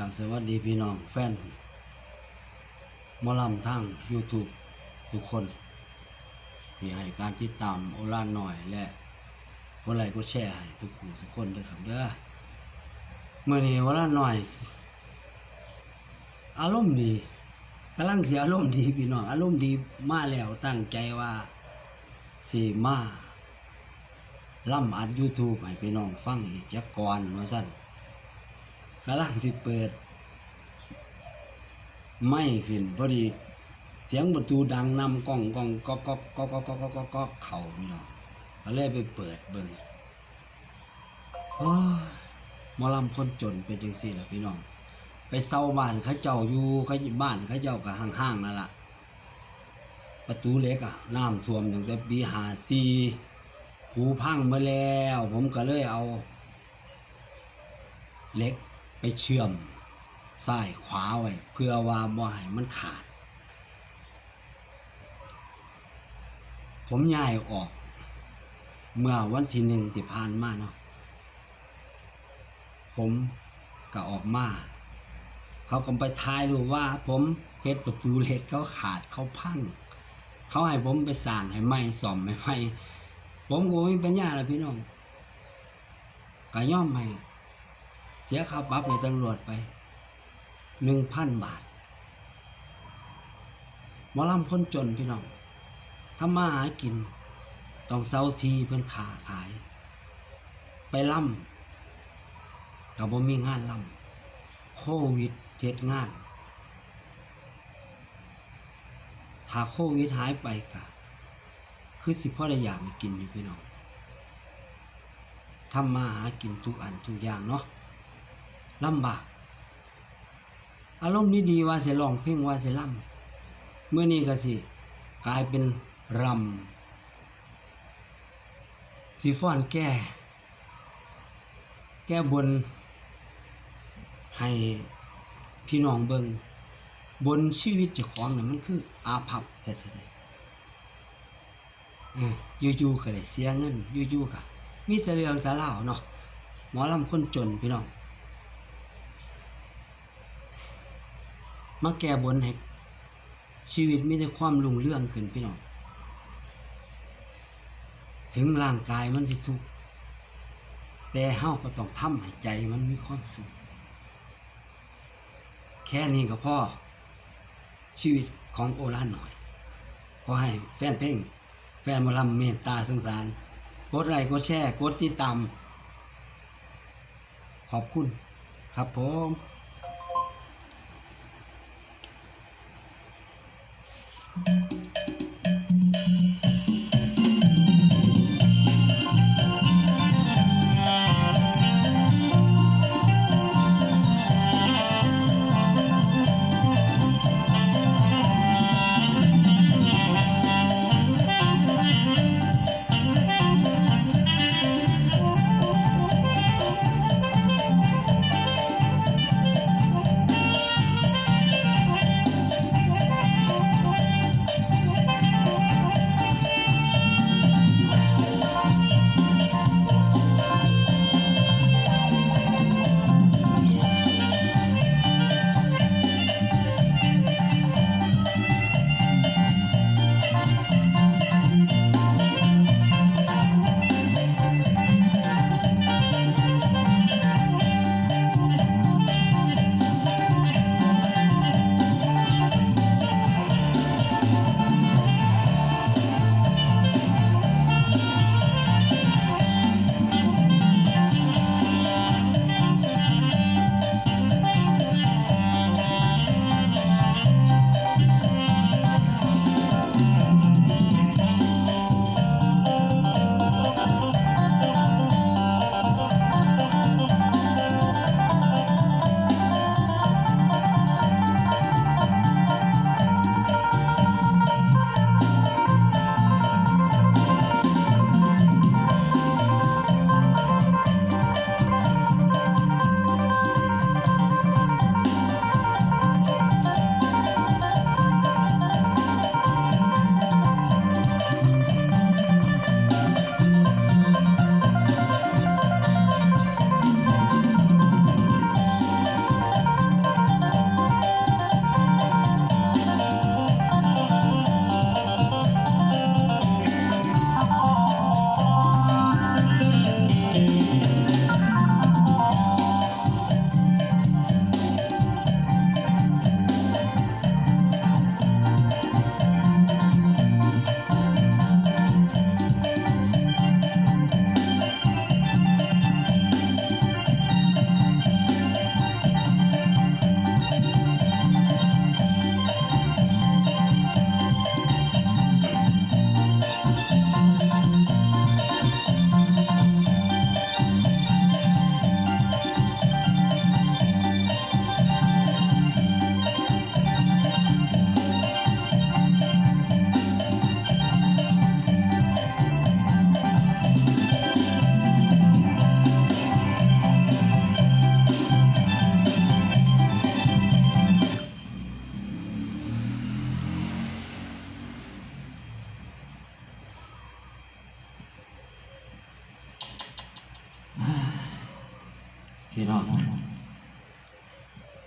ครับสวัสดีพี่น้องแฟนมอลำทั้ง YouTube ทุกคน ที่ให้การติดตามโอลานหน่อยและกดไลค์กดแชร์ให้ทุกผู้ทุกคนด้วยครับเด้อเมื่อนี้โอลานหน่อย อารมณ์ดีกำลังเสียอารมณ์ดีพี่น้องอารมณ์ดีมาแล้วตั้งใจว่าสีมาล่ำอัด YouTube ให้พี่น้องฟังอีกจักก่อนว่าซั่น กำลังสิเปิด ไม่ขึ้นพอดี เสียงประตูดังนำกล้องกล้องก็ก็ก็ก็ก็ก็ก็ก็เข่าพี่น้องก็เลยไปเปิดเบิ่งโอ้มอลำคนจนเป็นจังซี่แหละพี่น้อง ไปเซาบ้านเขาเจ้าอยู่เขาบ้านเขาเจ้าก็ห่างๆนั่นละประตูเล็กอะน้ำท่วมตั้งแต่ปีหาซีผูพังมาแล้ว ผมก็เลยเอา เล็ก ไปเชื่อมซ้ายขวาไว้เพื่อว่าบ่ให้มันขาด ผมย้ายออก เมื่อวันที่หนึ่งที่ผ่านมาเนาะผมก็ออกมา เขาก็ไปทายดูว่า ผมเฮ็ดประตูเหล็กเขาขาดเขาพังเขาให้ผมไปสร้างให้ไหม่ซ่อมให้ไหม่ผมก็ไม่ปัญญาแล้วพี่น้องก็ย่อมให้ เสียค่าปรับให้ตำรวจไปหนึ่งพันบาทหมอลำคนจนพี่น้องทำมาหากิน ต้องเซาทีเพื่อนขาขาย ไปล่ำกับบ่มีงานล่ำโควิดเฮ็ดงาน ถ้าโควิดหายไปกะ คือสิพ่อได้อยากไปกินอยู่พี่น้องทำมาหากินทุกอันทุกอย่างเนาะ ลำบาก อารมณ์นี้ดีว่าสิร้องเพลงว่าสิล่ำเมื่อนี้ก็สิกลายเป็นรำสีฟ้อนแก้ แก้บน ให้พี่น้องเบิงบนชีวิตเจ้าของน่ะมันคืออาภัพแท้ๆเอออยู่ๆก็ได้เสียเงินอยู่ๆก็มีแต่เรื่องแต่เล่าเนาะหมอลำคนจนพี่น้อง มาแก้บนให้ชีวิตมีแต่ความรุ่งเรื่องขึ้นพี่น้อง ถึงร่างกายมันสิทุกข์แต่เฮาก็ต้องทำให้ใจมันมีความสุข แค่นี้ก็พอชีวิตของโอลานหน่อย ขอให้แฟนเพลง แฟนมอลำเมตตาสงสาร กดไลค์กดแชร์ กดติดตาม ขอบคุณครับผม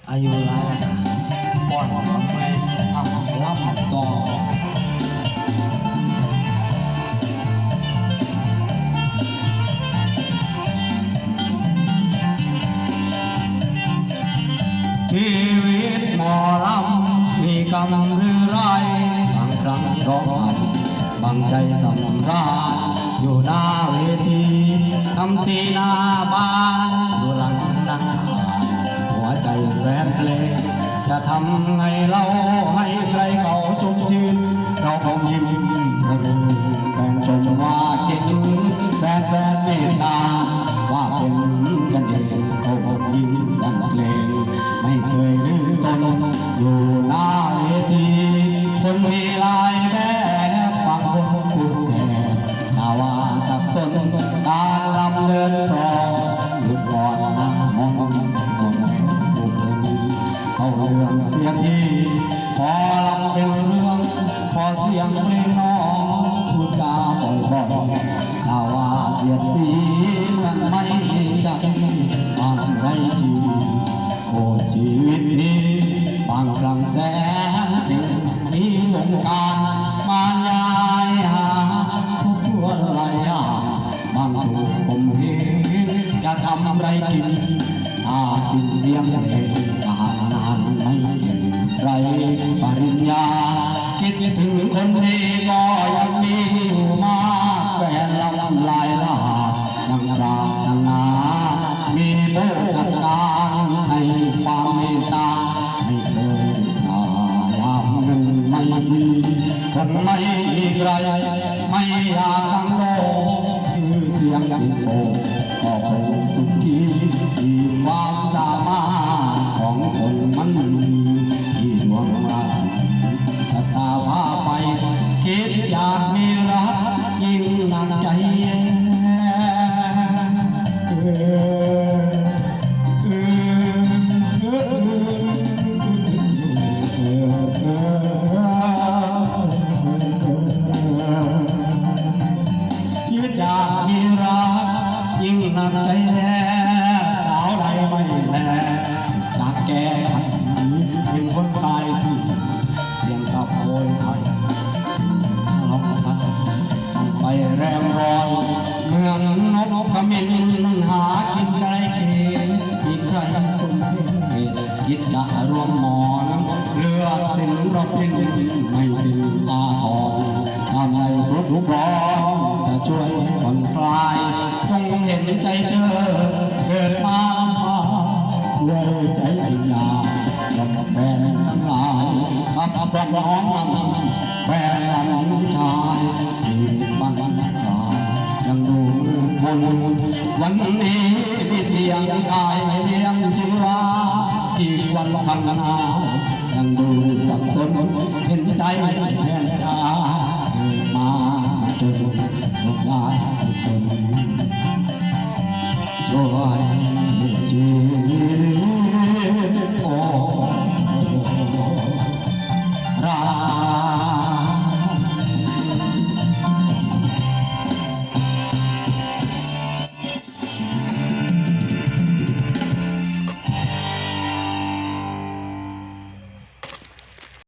อายุหลายแล้วฟ้อนทำไมทำล่ำต่อชีวิตหมอลำมีกำหรือไรบางครั้งร้องไห้บางใจสำราญอยู่หน้าเวทีทำทีหน้าบ้าน หัวใจแฟนเพลงจะทำไงเราให้ใครเขาชมชื่นเราคงยิ้ม เสียดสีมันไม่ใจบางไรจีโอ้ชีวิตนี้บางครั้งแสนสิ่งมีวงการมายายหาผู้ควรหลายอย่างบางถูกผมเหงจะทำไรกินถ้าสิ้นเสียงเพลงอาหารไม่เก่งไรปริญญาคิดถึงคนดีก็ยังมีอยู่ เสี ทุกร้อนจะช่วยผ่อนคลายจงเห็นใจเธอเกิดมาลำบาด้วยใจอยากกับแฟนทั้งหลายขับรับร้องนำแฟนลำชายที่บ้านบ้นลายังดูคนวันนี้มีเสียงกายเลี้ยงชีวาที่วันทำนายังดูสับสนเห็นใจแทนชา Joy, joy, joy.